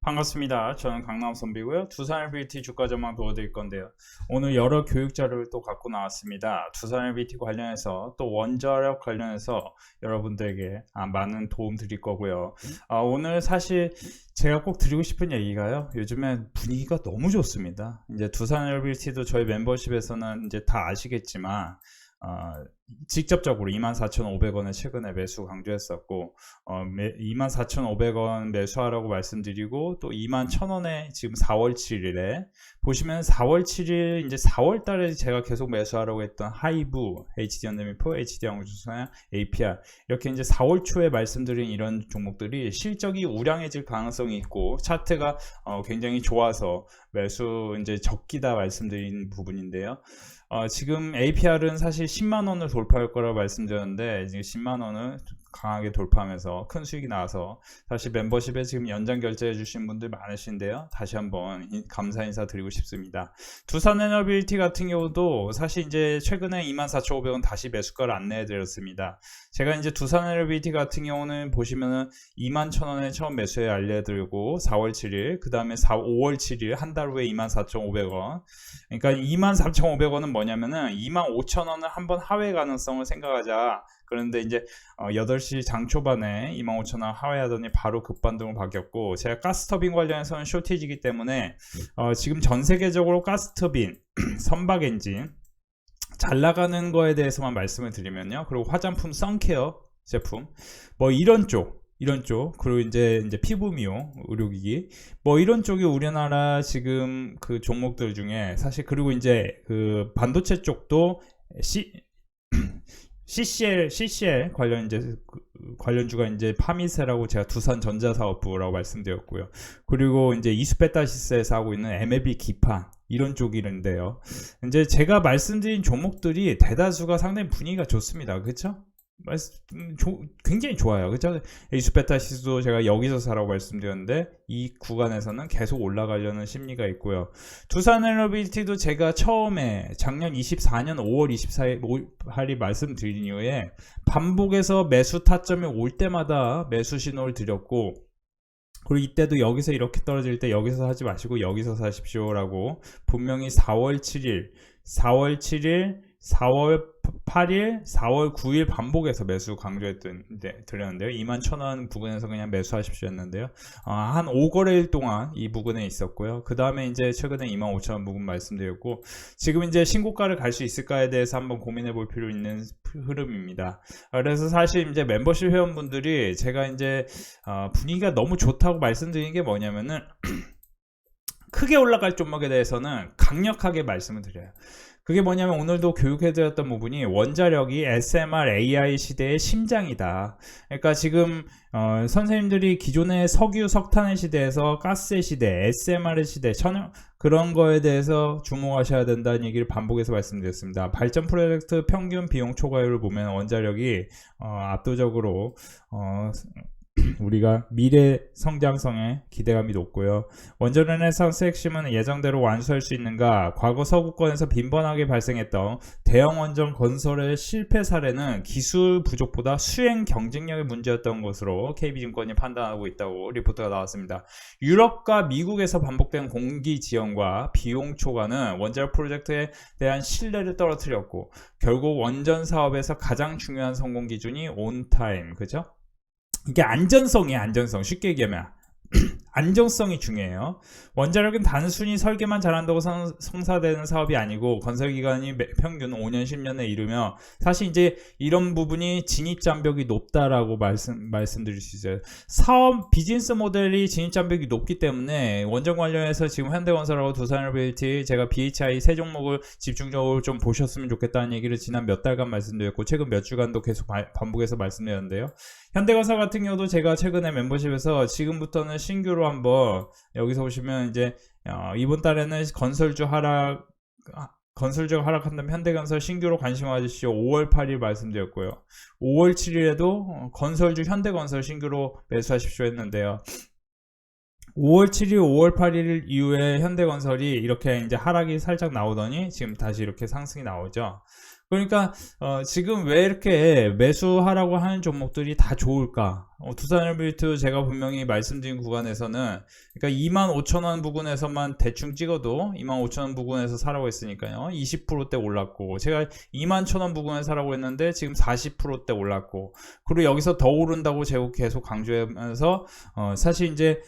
반갑습니다. 저는 강남 선비고요. 두산 LBT 주가 전망 도와드릴 건데요. 오늘 여러 교육 자료를 또 갖고 나왔습니다. 두산 LBT 관련해서 또 원자력 관련해서 여러분들에게 아, 많은 도움 드릴 거고요. 아, 오늘 사실 제가 꼭 드리고 싶은 얘기가요. 요즘에 분위기가 너무 좋습니다. 이제 두산 LBT도 저희 멤버십에서는 이제 다 아시겠지만 어, 직접적으로 24,500원에 최근에 매수 강조했었고 어, 24,500원 매수하라고 말씀드리고 또 21,000원에 지금 4월 7일에 보시면 4월 7일 이제 4월 달에 제가 계속 매수하라고 했던 하이브, HD 현대미포, HD 양주소나 APR 이렇게 이제 4월 초에 말씀드린 이런 종목들이 실적이 우량해질 가능성이 있고 차트가 어, 굉장히 좋아서 매수 이제 적기다 말씀드린 부분인데요. 어, 지금 APR은 사실 10만 원을 돌파할 거라고 말씀드렸는데 지금 10만 원을 강하게 돌파하면서 큰 수익이 나와서 다시 멤버십에 지금 연장 결제해 주신 분들 많으신데요. 다시 한번 인- 감사 인사 드리고 싶습니다. 두산 에너빌티 같은 경우도 사실 이제 최근에 24,500원 다시 매수가를 안내해 드렸습니다. 제가 이제 두산 에너빌티 같은 경우는 보시면은 21,000원에 처음 매수해 알려 드리고 4월 7일 그 다음에 5월 7일 한 달 후에 24,500원 그러니까 24,500원은 뭐냐면은 25,000원을 한번 하회 가능성을 생각하자. 그런데 이제 어, 8시 장 초반에 25,000원 하회하더니 바로 급반등을 바뀌었고 제가 가스터빈 관련해서는 쇼티지기 때문에 어, 지금 전 세계적으로 가스터빈, 선박 엔진 잘 나가는 거에 대해서만 말씀을 드리면요. 그리고 화장품 선케어 제품 뭐 이런 쪽 이런 쪽 그리고 이제 이제 피부 미용 의료기기 뭐 이런 쪽이 우리나라 지금 그 종목들 중에 사실 그리고 이제 그 반도체 쪽도 C CCL CCL 관련 이제 그 관련주가 이제 파미세라고 제가 두산 전자사업부라고 말씀드렸고요. 그리고 이제 이수페타시스에서 하고 있는 MLB 기판 이런 쪽이런데요. 이제 제가 말씀드린 종목들이 대다수가 상당히 분위기가 좋습니다. 그렇죠? 음, 조- 굉장히 좋아요. 그렇죠? 이수페타시스도 제가 여기서 사라고 말씀드렸는데 이 구간에서는 계속 올라가려는 심리가 있고요. 두산 에너빌티도 제가 처음에 작년 24년 5월 24일이 말씀드린 이후에 반복해서 매수 타점이 올 때마다 매수 신호를 드렸고 그리고 이때도 여기서 이렇게 떨어질 때 여기서 사지 마시고 여기서 사십시오라고 분명히 4월 7일, 4월 7일, 4월 8일, 4월 9일 반복해서 매수 강조했던 네, 드렸는데요. 2만 1,000원 부근에서 그냥 매수하십시오 했는데요. 아, 한 5거래일 동안 이 부근에 있었고요. 그 다음에 이제 최근에 2만 5천원 부근 말씀드렸고 지금 이제 신고가를 갈 수 있을까에 대해서 한번 고민해 볼 필요 있는 흐름입니다. 아, 그래서 사실 이제 멤버십 회원분들이 제가 이제 어, 분위기가 너무 좋다고 말씀드리는 게 뭐냐면은 크게 올라갈 종목에 대해서는 강력하게 말씀을 드려요. 그게 뭐냐면 오늘도 교육해드렸던 부분이 원자력이 SMR AI 시대의 심장이다. 그러니까 지금 어, 선생님들이 기존의 석유 석탄의 시대에서 가스의 시대, SMR의 시대, 천연 그런 거에 대해서 주목하셔야 된다는 얘기를 반복해서 말씀드렸습니다. 발전 프로젝트 평균 비용 초과율을 보면 원자력이 어, 압도적으로 어, 우리가 미래 성장성에 기대감이 높고요. 원전 레네상스 핵심은 예정대로 완수할 수 있는가? 과거 서구권에서 빈번하게 발생했던 대형 원전 건설의 실패 사례는 기술 부족보다 수행 경쟁력의 문제였던 것으로 KB증권이 판단하고 있다고 리포트가 나왔습니다. 유럽과 미국에서 반복된 공기 지연과 비용 초과는 원자력 프로젝트에 대한 신뢰를 떨어뜨렸고 결국 원전 사업에서 가장 중요한 성공 기준이 온타임, 그죠? 이게 안전성이 안전성. 쉽게 얘기하면 안정성이 중요해요. 원자력은 단순히 설계만 잘한다고 성, 성사되는 사업이 아니고 건설 기간이 매- 평균 5년 10년에 이르며 사실 이제 이런 부분이 진입 장벽이 높다라고 말씀 말씀드릴 수 있어요. 사업 비즈니스 모델이 진입 장벽이 높기 때문에 원전 관련해서 지금 현대건설하고 두산에너빌티 제가 BHI 세 종목을 집중적으로 좀 보셨으면 좋겠다는 얘기를 지난 몇 달간 말씀드렸고 최근 몇 주간도 계속 바- 반복해서 말씀드렸는데요. 현대건설 같은 경우도 제가 최근에 멤버십에서 지금부터는 신규로 한번 여기서 보시면 이제 어, 이번 달에는 건설주 하락 아, 건설주가 하락한다면 현대건설 신규로 관심 가지시오 5월 8일 말씀드렸고요. 5월 7일에도 건설주 현대건설 신규로 매수하십시오 했는데요. 5월 7일, 5월 8일 이후에 현대건설이 이렇게 이제 하락이 살짝 나오더니 지금 다시 이렇게 상승이 나오죠. 그러니까 어, 지금 왜 이렇게 매수하라고 하는 종목들이 다 좋을까? 어, 두산일빌트 제가 분명히 말씀드린 구간에서는 그러니까 25,000원 부근에서만 대충 찍어도 25,000원 부근에서 사라고 했으니까요. 20%대 올랐고 제가 21,000원 부근에 사라고 했는데 지금 40%대 올랐고 그리고 여기서 더 오른다고 제가 계속 강조하면서 어, 사실 이제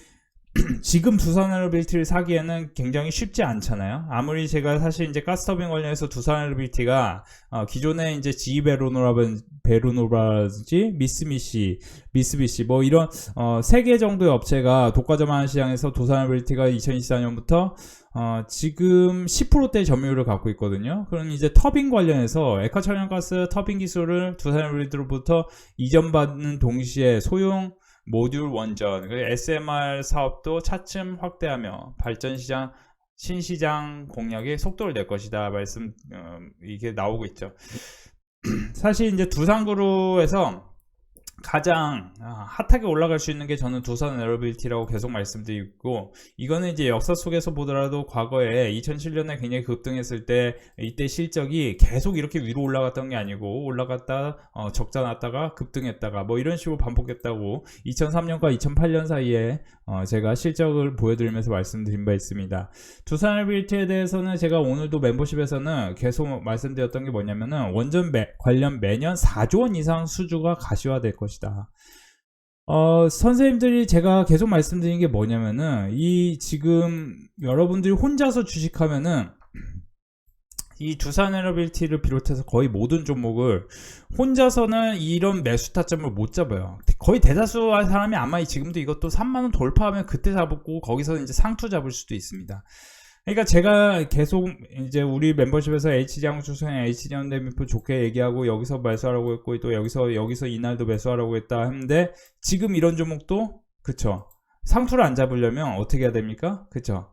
지금 두산 에너빌티를 사기에는 굉장히 쉽지 않잖아요. 아무리 제가 사실 이제 가스터빈 관련해서 두산 에너빌티가 어, 기존에 이제 GE 베로노라든지 베로노라든지 미스미시, 미스비시 뭐 이런 어, 세개 정도의 업체가 독과점하는 시장에서 두산 에너빌티가 2024년부터 어, 지금 10%대 점유율을 갖고 있거든요. 그럼 이제 터빈 관련해서 에카천연가스 터빈 기술을 두산 에너빌티로부터 이전받는 동시에 소형 모듈 원전, 그 SMR 사업도 차츰 확대하며 발전 시장 신시장 공략에 속도를 낼 것이다 말씀 어, 이게 나오고 있죠. 사실 이제 두산그룹에서 가장 아, 핫하게 올라갈 수 있는 게 저는 두산 에어빌티라고 계속 말씀드리고 이거는 이제 역사 속에서 보더라도 과거에 2007년에 굉장히 급등했을 때 이때 실적이 계속 이렇게 위로 올라갔던 게 아니고 올라갔다 어, 적자 났다가 급등했다가 뭐 이런 식으로 반복했다고 2003년과 2008년 사이에 어, 제가 실적을 보여드리면서 말씀드린 바 있습니다. 두산 에어빌티에 대해서는 제가 오늘도 멤버십에서는 계속 말씀드렸던 게 뭐냐면은 원전 매, 관련 매년 4조 원 이상 수주가 가시화될. 것이다. 어, 선생님들이 제가 계속 말씀드린 게 뭐냐면은, 이 지금 여러분들이 혼자서 주식하면은, 이 두산 에너빌티를 비롯해서 거의 모든 종목을 혼자서는 이런 매수 타점을 못 잡아요. 거의 대다수 할 사람이 아마 지금도 이것도 3만원 돌파하면 그때 잡고 거기서 이제 상투 잡을 수도 있습니다. 그러니까 제가 계속 이제 우리 멤버십에서 H장 주소형 H장 대미표 좋게 얘기하고 여기서 매수하라고 했고 또 여기서 여기서 이날도 매수하라고 했다 했는데 지금 이런 종목도 그쵸 상투를 안 잡으려면 어떻게 해야 됩니까? 그쵸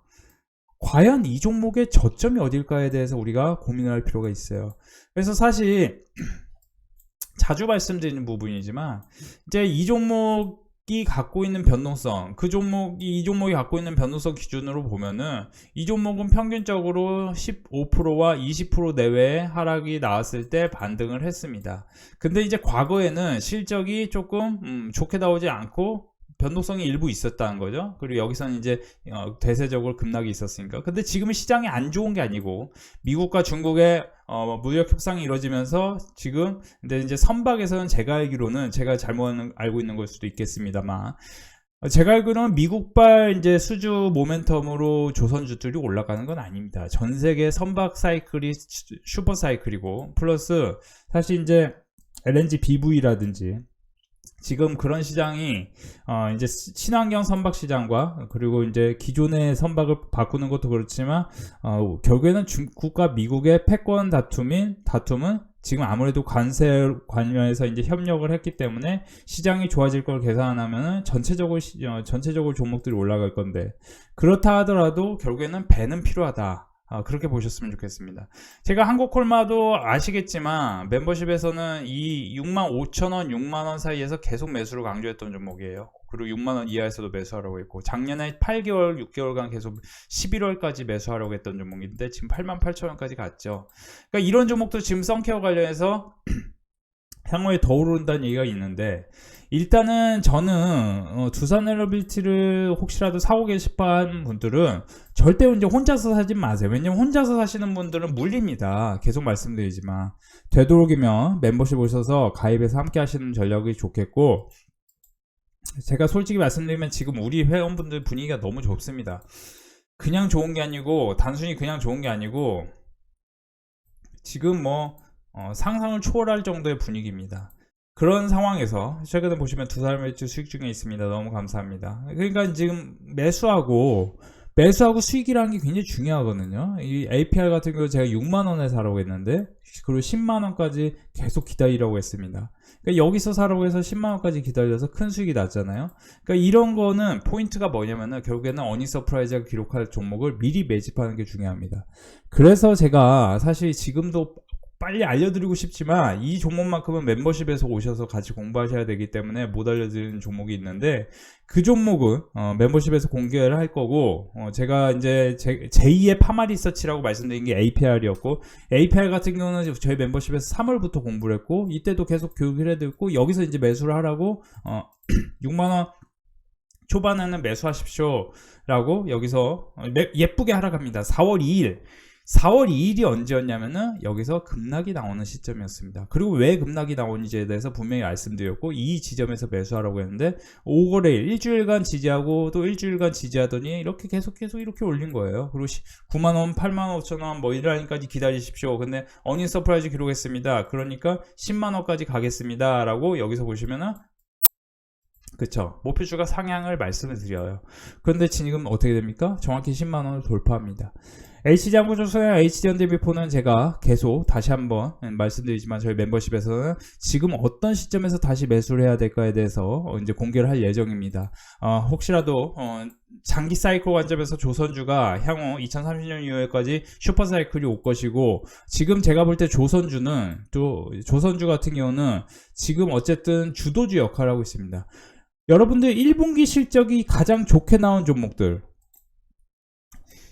과연 이 종목의 저점이 어딜까에 대해서 우리가 고민할 필요가 있어요. 그래서 사실 자주 말씀드리는 부분이지만 이제 이 종목 이 갖고 있는 변동성, 그 종목이 이 종목이 갖고 있는 변동성 기준으로 보면은 이 종목은 평균적으로 15%와 20% 내외의 하락이 나왔을 때 반등을 했습니다. 근데 이제 과거에는 실적이 조금 음, 좋게 나오지 않고 변동성이 일부 있었다는 거죠. 그리고 여기서는 이제 어, 대세적으로 급락이 있었으니까. 근데 지금은 시장이 안 좋은 게 아니고 미국과 중국의 어, 무역 협상이 이루어지면서 지금 근데 이제 선박에서는 제가 알기로는 제가 잘못 알고 있는 걸 수도 있겠습니다만 제가 알기로는 미국발 이제 수주 모멘텀으로 조선주들이 올라가는 건 아닙니다. 전 세계 선박 사이클이 슈퍼 사이클이고 플러스 사실 이제 LNG BV라든지 지금 그런 시장이 어 이제 친환경 선박 시장과 그리고 이제 기존의 선박을 바꾸는 것도 그렇지만 어 결국에는 중국과 미국의 패권 다툼인 다툼은 지금 아무래도 관세 관련해서 이제 협력을 했기 때문에 시장이 좋아질 걸 계산하면은 전체적으로 시, 어, 전체적으로 종목들이 올라갈 건데 그렇다 하더라도 결국에는 배는 필요하다. 아, 그렇게 보셨으면 좋겠습니다. 제가 한국콜마도 아시겠지만 멤버십에서는 이 6만 5천원, 6만원 사이에서 계속 매수를 강조했던 종목이에요. 그리고 6만원 이하에서도 매수하라고 했고 작년에 8개월, 6개월간 계속 11월까지 매수하라고 했던 종목인데 지금 8만 8천원까지 갔죠. 그러니까 이런 종목도 지금 썬케어 관련해서 향후에 더 오른다는 얘기가 있는데 일단은 저는 어, 두산 에러빌티를 혹시라도 사고 계십한 분들은 절대 이제 혼자서 사지 마세요. 왜냐면 혼자서 사시는 분들은 물립니다. 계속 말씀드리지만 되도록이면 멤버십 오셔서 가입해서 함께 하시는 전략이 좋겠고 제가 솔직히 말씀드리면 지금 우리 회원분들 분위기가 너무 좋습니다. 그냥 좋은 게 아니고 단순히 그냥 좋은 게 아니고 지금 뭐 어, 상상을 초월할 정도의 분위기입니다. 그런 상황에서 최근에 보시면 두달 매주 수익 중에 있습니다. 너무 감사합니다. 그러니까 지금 매수하고 매수하고 수익이라는 게 굉장히 중요하거든요. 이 APR 같은 경우 제가 6만 원에 사라고 했는데 그리고 10만 원까지 계속 기다리라고 했습니다. 그러니까 여기서 사라고 해서 10만 원까지 기다려서 큰 수익이 났잖아요. 그러니까 이런 거는 포인트가 뭐냐면은 결국에는 어닝 서프라이즈가 기록할 종목을 미리 매집하는 게 중요합니다. 그래서 제가 사실 지금도 빨리 알려드리고 싶지만 이 종목만큼은 membership에서 오셔서 같이 공부하셔야 되기 때문에 못 알려드리는 종목이 있는데 그 종목은 어, 멤버십에서 공개를 할 거고 어, 제가 이제 제, 제2의 파마 리서치라고 말씀드린 게 APR이었고 APR 같은 경우는 저희 멤버십에서 3월부터 공부를 했고 이때도 계속 교육을 해드렸고 여기서 이제 매수를 하라고 어, 6만 원 초반에는 매수하십시오 라고 여기서 어, 매- 예쁘게 하라 갑니다. 4월 2일 4월 2일이 언제였냐면은 여기서 급락이 나오는 시점이었습니다. 그리고 왜 급락이 나오는지에 대해서 분명히 말씀드렸고 이 지점에서 매수하라고 했는데 5거래일 일주일간 지지하고 또 일주일간 지지하더니 이렇게 계속 계속 이렇게 올린 거예요. 그리고 9만 원, 8만 5천 원 뭐 이라인까지 기다리십시오. 근데 어닝 서프라이즈 기록했습니다. 그러니까 10만 원까지 가겠습니다. 라고 여기서 보시면은 그쵸. 목표주가 상향을 말씀을 드려요. 그런데 지금 어떻게 됩니까? 정확히 10만 원을 돌파합니다. HD항구조선의 HD현대비포는 제가 계속 다시 한번 말씀드리지만 저희 멤버십에서는 지금 어떤 시점에서 다시 매수를 해야 될까에 대해서 어, 이제 공개를 할 예정입니다. 어, 혹시라도 어, 장기 사이클 관점에서 조선주가 향후 2030년 이후에까지 슈퍼 사이클이 올 것이고 지금 제가 볼 때 조선주는 또 조선주 같은 경우는 지금 어쨌든 주도주 역할을 하고 있습니다. 여러분들 1분기 실적이 가장 좋게 나온 종목들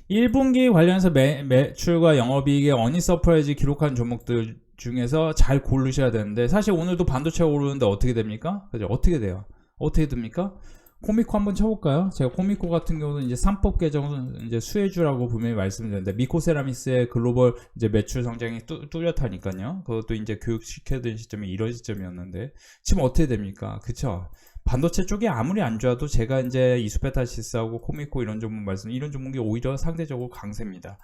1분기 관련해서 매, 매출과 영업이익의 어니 서프라이즈 기록한 종목들 중에서 잘 고르셔야 되는데 사실 오늘도 반도체가 오르는데 어떻게 됩니까? 그죠? 어떻게 돼요? 어떻게 됩니까? 코미코 한번 쳐볼까요? 제가 코미코 같은 경우는 이제 3법 개정 이제 수혜주라고 분명히 말씀드렸는데 미코세라미스의 글로벌 이제 매출 성장이 뚜, 뚜렷하니까요. 그것도 이제 교육시켜야 되는 시점이 이런 시점이었는데 지금 어떻게 됩니까? 그쵸? 반도체 쪽이 아무리 안 좋아도 제가 이제 이수페타시스하고 코미코 이런 종목 말씀 이런 종목이 오히려 상대적으로 강세입니다.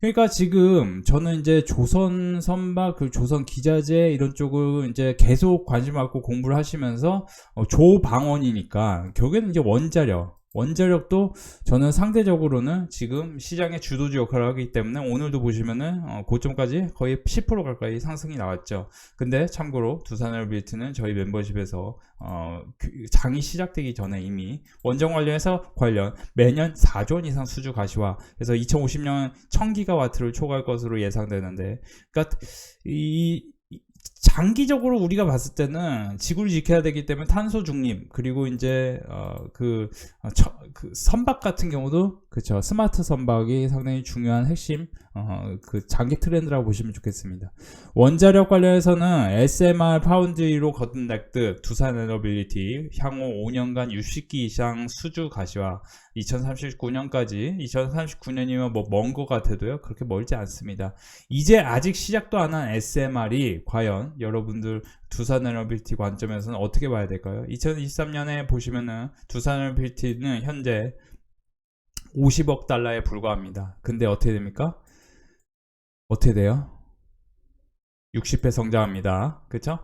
그러니까 지금 저는 이제 조선 선박 그 조선 기자재 이런 쪽을 이제 계속 관심 갖고 공부를 하시면서 어, 조방원이니까 결국에는 이제 원자력 원자력도 저는 상대적으로는 지금 시장의 주도주 역할을 하기 때문에 오늘도 보시면은 어, 고점까지 거의 10% 가까이 상승이 나왔죠. 근데 참고로 두산에어빌트는 저희 멤버십에서 어, 그 장이 시작되기 전에 이미 원전 관련해서 관련 매년 4조 원 이상 수주 가시화 그래서 2050년 1000기가와트를 초과할 것으로 예상되는데 그러니까 이 이- 장기적으로 우리가 봤을 때는 지구를 지켜야 되기 때문에 탄소 중립 그리고 이제 어그 그 선박 같은 경우도 그쵸 스마트 선박이 상당히 중요한 핵심 어, 그 장기 트렌드라고 보시면 좋겠습니다. 원자력 관련해서는 SMR 파운드리로 거듭났듯 두산 에너빌리티 향후 5년간 60기 이상 수주 가시화 2039년까지 2039년이면 뭐 먼 것 같아도요 그렇게 멀지 않습니다. 이제 아직 시작도 안 한 SMR이 과연 여러분들 두산에너빌티 관점에서는 어떻게 봐야 될까요? 2023년에 보시면은 두산에너빌티는 현재 50억 달러에 불과합니다. 근데 어떻게 됩니까? 어떻게 돼요? 60배 성장합니다. 그쵸?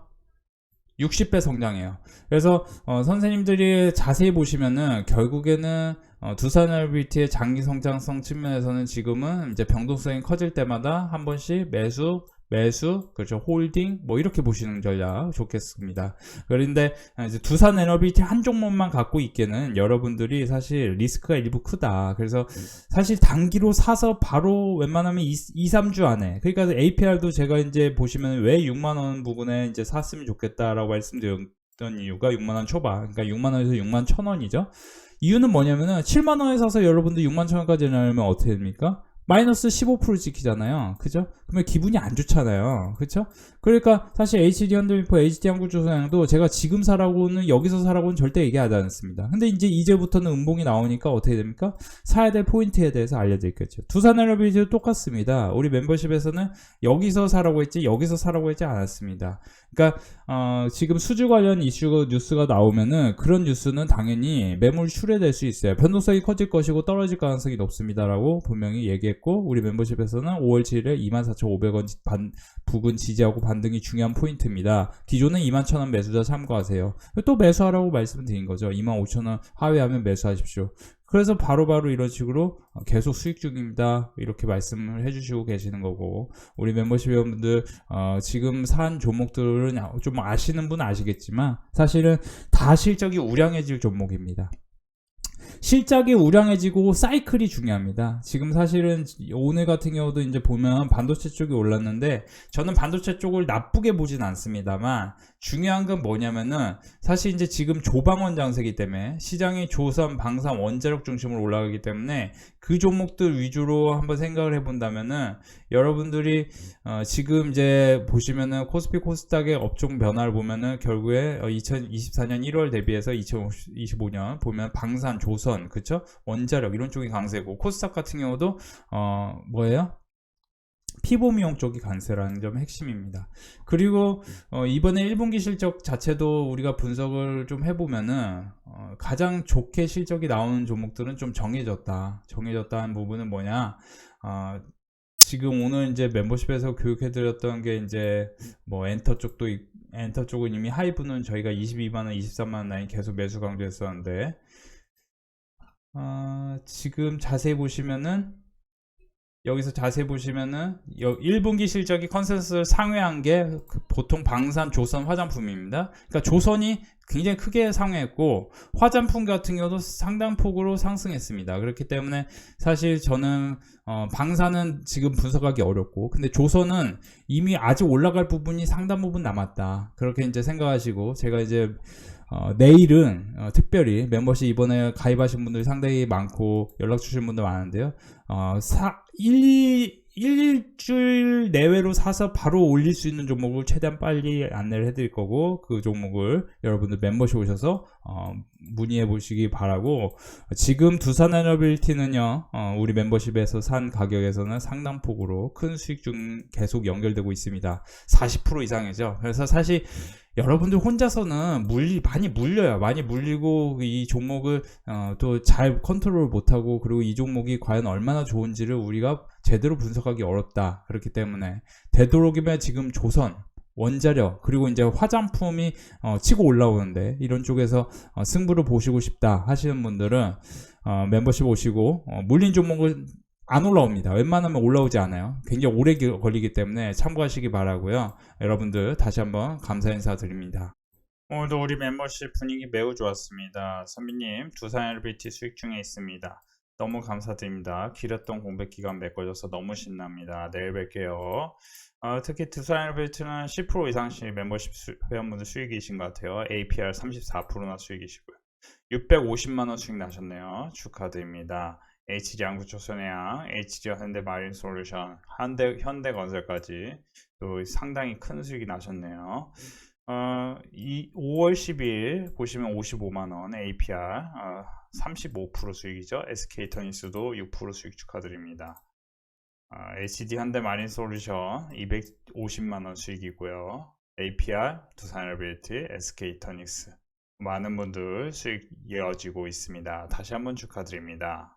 60배 성장해요. 그래서 어, 선생님들이 자세히 보시면은 결국에는 어, 두산얼비티의 장기 성장성 측면에서는 지금은 이제 변동성이 커질 때마다 한 번씩 매수, 매수, 그렇죠, 홀딩, 뭐 이렇게 보시는 전략 좋겠습니다. 그런데 이제 두산 에너비티 한 종목만 갖고 있기는 여러분들이 사실 리스크가 일부 크다. 그래서 사실 단기로 사서 바로 웬만하면 2, 2 3주 안에 그러니까 APR도 제가 이제 보시면 왜 6만 원 부분에 이제 샀으면 좋겠다라고 말씀드렸던 이유가 6만 원 초반. 그러니까 6만 원에서 6만 천 원이죠. 이유는 뭐냐면은 7만 원에 사서 여러분들 6만 천 원까지 나오면 어떻게 됩니까? 마이너스 15% 찍히잖아요. 그죠? 그러면 기분이 안 좋잖아요. 그죠? 그러니까 사실 HD 현대미포, HD 한국조선양도 제가 지금 사라고는 여기서 사라고는 절대 얘기하지 않습니다. 근데 이제 이제부터는 음봉이 나오니까 어떻게 됩니까? 사야 될 포인트에 대해서 알려드릴게요. 두산에너비도 똑같습니다. 우리 멤버십에서는 여기서 사라고 했지 여기서 사라고 했지 않았습니다. 그러니까 어, 지금 수주 관련 이슈가 뉴스가 나오면은 그런 뉴스는 당연히 매물 출회될 수 있어요. 변동성이 커질 것이고 떨어질 가능성이 높습니다라고 분명히 얘기 했고 우리 멤버십에서는 5월 7일에 24,500원 반, 부근 지지하고 반등이 중요한 포인트입니다. 기존은 21,000원 매수자 참고하세요. 또 매수하라고 말씀드린 거죠. 25,000원 하회하면 매수하십시오. 그래서 바로바로 바로 이런 식으로 계속 수익 중입니다. 이렇게 말씀을 해주시고 계시는 거고 우리 멤버십 회원분들 어, 지금 산 종목들은 좀 아시는 분은 아시겠지만 사실은 다 실적이 우량해질 종목입니다. 실적이 우량해지고 사이클이 중요합니다. 지금 사실은 오늘 같은 경우도 이제 보면 반도체 쪽이 올랐는데 저는 반도체 쪽을 나쁘게 보진 않습니다만 중요한 건 뭐냐면은 사실 이제 지금 조방원 장세기 때문에 시장이 조선, 방산, 원자력 중심으로 올라가기 때문에 그 종목들 위주로 한번 생각을 해본다면은 여러분들이 어, 지금 이제 보시면은 코스피 코스닥의 업종 변화를 보면은 결국에 2024년 1월 대비해서 2025년 보면 방산, 조선, 그쵸? 원자력 이런 쪽이 강세고 코스닥 같은 경우도 어 뭐예요? 피보미용 쪽이 강세라는 점이 핵심입니다. 그리고 어, 이번에 1분기 실적 자체도 우리가 분석을 좀 해보면은 어, 가장 좋게 실적이 나오는 종목들은 좀 정해졌다. 정해졌다는 부분은 뭐냐? 어, 지금 오늘 이제 멤버십에서 교육해드렸던 게 이제 뭐 엔터 쪽도 있- 엔터 쪽은 이미 하이브는 저희가 22만 원, 23만 원 라인 계속 매수 강조했었는데 어, 지금 자세히 보시면은 여기서 자세히 보시면은 여- 1분기 실적이 컨센서스를 상회한 게그 보통 방산, 조선, 화장품입니다. 그러니까 조선이 굉장히 크게 상회했고 화장품 같은 경우도 상당폭으로 상승했습니다. 그렇기 때문에 사실 저는 어, 방산은 지금 분석하기 어렵고 근데 조선은 이미 아직 올라갈 부분이 상당 부분 남았다. 그렇게 이제 생각하시고 제가 이제 어, 내일은 어, 특별히 멤버십 이번에 가입하신 분들이 상당히 많고 연락 주신 분들 많은데요. 어, 사, 1, 일주일 내외로 사서 바로 올릴 수 있는 종목을 최대한 빨리 안내를 해드릴 거고 그 종목을 여러분들 멤버십 오셔서 어, 문의해 보시기 바라고 지금 두산에너빌티는요 어, 우리 멤버십에서 산 가격에서는 상당폭으로 큰 수익 중 계속 연결되고 있습니다. 40% 이상이죠. 그래서 사실 여러분들 혼자서는 물리 많이 물려요. 많이 물리고 이 종목을 어, 또 잘 컨트롤 못하고 그리고 이 종목이 과연 얼마나 좋은지를 우리가 제대로 분석하기 어렵다 그렇기 때문에 되도록이면 지금 조선 원자력 그리고 이제 화장품이 어, 치고 올라오는데 이런 쪽에서 어, 승부를 보시고 싶다 하시는 분들은 어, 멤버십 오시고 어, 물린 종목은 안 올라옵니다. 웬만하면 올라오지 않아요. 굉장히 오래 기- 걸리기 때문에 참고하시기 바라고요. 여러분들 다시 한번 감사 인사 드립니다. 오늘도 우리 멤버십 분위기 매우 좋았습니다. 선비님 두산 LBT 수익 중에 있습니다. 너무 감사드립니다. 길었던 공백 기간 메꿔줘서 너무 신납니다. 내일 뵐게요. 어, 특히 두산 엘베이트는 10% 이상씩 멤버십 수- 회원분들 수익이신 것 같아요. APR 34%나 수익이시고요. 650만 원 수익 나셨네요. 축하드립니다. HG 양구조선해양, HG 현대 마린 솔루션, 현대, 현대건설까지 또 상당히 큰 수익이 나셨네요. 어, 이 5월 10일 보시면 55만원 APR 어, 35% 수익이죠. SK터니스도 6% 수익 축하드립니다. 아, HD 현대 마린 솔루션 250만원 수익이고요. APR, 두산엘빌티, SK터닉스 많은 분들 수익 이어지고 있습니다. 다시 한번 축하드립니다.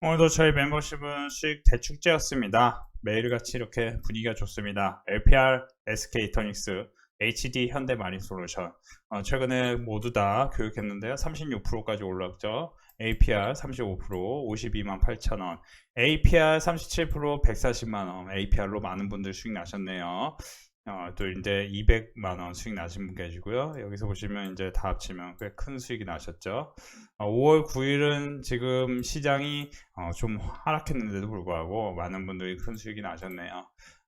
오늘도 저희 멤버십은 수익 대축제였습니다. 매일같이 이렇게 분위기가 좋습니다. LPR, SK터닉스, HD 현대 마린 솔루션 어, 최근에 모두 다 교육했는데요. 36%까지 올랐죠. APR 35%, 52만 8천 원, APR 37%, 140만 원, APR로 많은 분들 수익 나셨네요. 어, 또 이제 200만 원 수익 나신 분 계시고요. 여기서 보시면 이제 다 합치면 꽤 큰 수익이 나셨죠. 어, 5월 9일은 지금 시장이 어, 좀 하락했는데도 불구하고 많은 분들이 큰 수익이 나셨네요.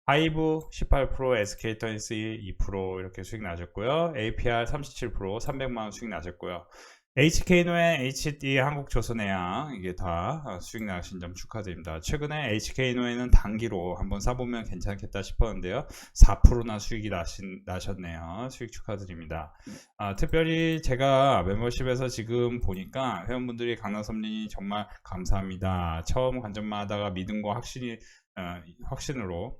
하이브 18%, SK터니스 2% 이렇게 수익 나셨고요. APR 37%, 300만 원 수익 나셨고요. HK노의 HD 한국조선해양 이게 다 어, 수익 나신 점 축하드립니다. 최근에 HK노에는 단기로 한번 사보면 괜찮겠다 싶었는데요. 4%나 수익이 나신, 나셨네요. 수익 축하드립니다. 아, 특별히 제가 멤버십에서 지금 보니까 회원분들이 강남섭린이 정말 감사합니다. 처음 관점만 하다가 믿음과 확신이, 어, 확신으로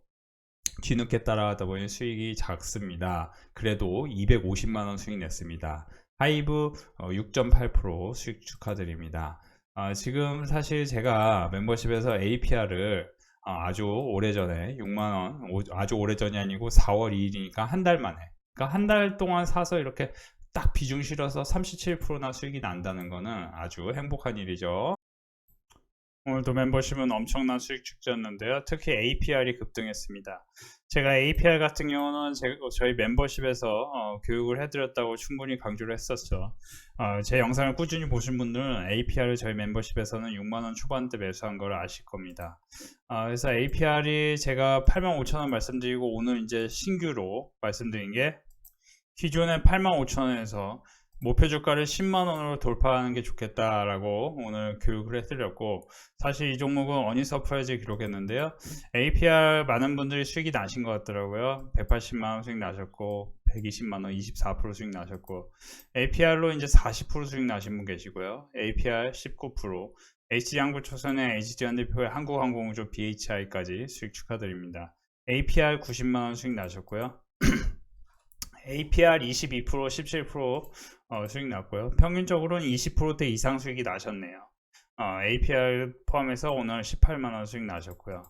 뒤늦게 따라가다 보니 수익이 작습니다. 그래도 250만원 수익 냈습니다. 하이브 어, 6.8% 수익 축하드립니다. 아, 지금 사실 제가 멤버십에서 APR을 아주 오래전에 6만원, 아주 오래전이 아니고 4월 2일이니까 한 달 만에, 그러니까 한 달 동안 사서 이렇게 딱 비중 실어서 37%나 수익이 난다는 거는 아주 행복한 일이죠. 오늘도 멤버십은 엄청난 수익 축제였는데요. 특히 APR이 급등했습니다. 제가 APR 같은 경우는 제, 저희 멤버십에서 어, 교육을 해드렸다고 충분히 강조를 했었죠. 어, 제 영상을 꾸준히 보신 분들은 APR을 저희 멤버십에서는 6만원 초반대 매수한 걸 아실 겁니다. 어, 그래서 APR이 제가 8만 5천원 말씀드리고 오늘 이제 신규로 말씀드린 게 기존에 8만 5천원에서 목표 주가를 10만 원으로 돌파하는 게 좋겠다라고 오늘 교육을 해드렸고 사실 이 종목은 어니 서프라이즈 기록했는데요. APR 많은 분들이 수익이 나신 것 같더라고요. 180만 원 수익 나셨고 120만 원 24% 수익 나셨고 APR로 이제 40% 수익 나신 분 계시고요. APR 19% HD양구초선의 HD현대표의 한국항공우주 BHI까지 수익 축하드립니다. APR 90만 원 수익 나셨고요. APR 22% 17% 어, 수익 났고요. 평균적으로는 20%대 이상 수익이 나셨네요. 어, APR 포함해서 오늘 18만원 수익 나셨고요.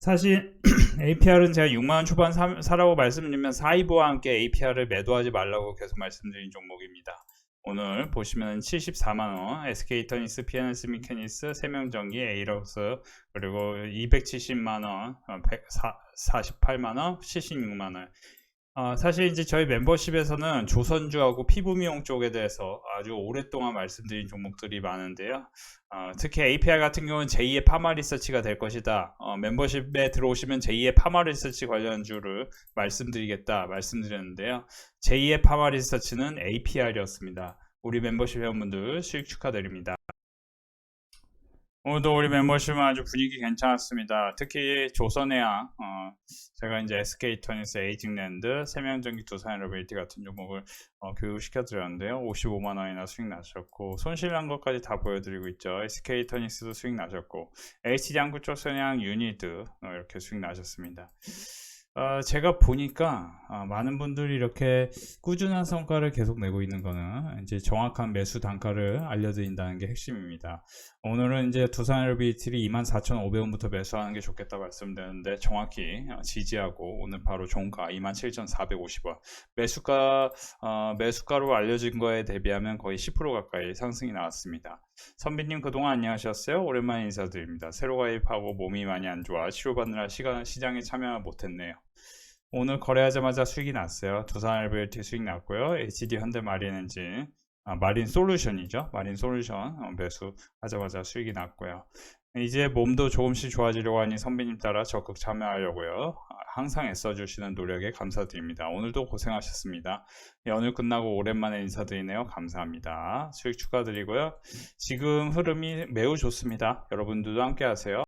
사실 APR은 제가 6만원 초반 사, 사라고 말씀드리면 사이버와 함께 APR을 매도하지 말라고 계속 말씀드린 종목입니다. 오늘 보시면 74만원, SK터니스, 피아니스 미케니스, 세명전기, 에이럭스, 그리고 270만원, 48만원, 76만원. 어, 사실 이제 저희 멤버십에서는 조선주하고 피부미용 쪽에 대해서 아주 오랫동안 말씀드린 종목들이 많은데요. 어, 특히 APR 같은 경우는 제2의 파마 리서치가 될 것이다. 어, 멤버십에 들어오시면 제2의 파마 리서치 관련주를 말씀드리겠다 말씀드렸는데요. 제2의 파마 리서치는 APR이었습니다. 우리 멤버십 회원분들 수익 축하드립니다. 오늘도 우리 멤버십은 아주 분위기 괜찮았습니다. 특히 조선해양, 어, 제가 이제 SK터니스, 에이징랜드, 세명전기 두산에너빌티 같은 종목을 어, 교육시켜 드렸는데요. 55만 원이나 수익 나셨고 손실난 것까지 다 보여드리고 있죠. SK터니스도 수익 나셨고 HD양구 조선해양 유니드 어, 이렇게 수익 나셨습니다. 어, 제가 보니까 어, 많은 분들이 이렇게 꾸준한 성과를 계속 내고 있는 거는 이제 정확한 매수 단가를 알려드린다는 게 핵심입니다. 오늘은 이제 두산 LBT를 24,500원부터 매수하는 게 좋겠다 말씀드렸는데 정확히 어, 지지하고 오늘 바로 종가 27,450원 매수가 어, 매수가로 알려진 거에 대비하면 거의 10% 가까이 상승이 나왔습니다. 선비님 그동안 안녕하셨어요? 오랜만에 인사드립니다. 새로 가입하고 몸이 많이 안 좋아 치료받느라 시간, 시장에 참여 못했네요. 오늘 거래하자마자 수익이 났어요. 두산 LBT 수익 났고요. HD 현대 마린 엔진 아, 마린 솔루션이죠. 마린 솔루션 어, 매수하자마자 수익이 났고요. 이제 몸도 조금씩 좋아지려고 하니 선배님 따라 적극 참여하려고요. 항상 애써주시는 노력에 감사드립니다. 오늘도 고생하셨습니다. 연휴 끝나고 오랜만에 인사드리네요. 감사합니다. 수익 축하드리고요. 지금 흐름이 매우 좋습니다. 여러분들도 함께 하세요.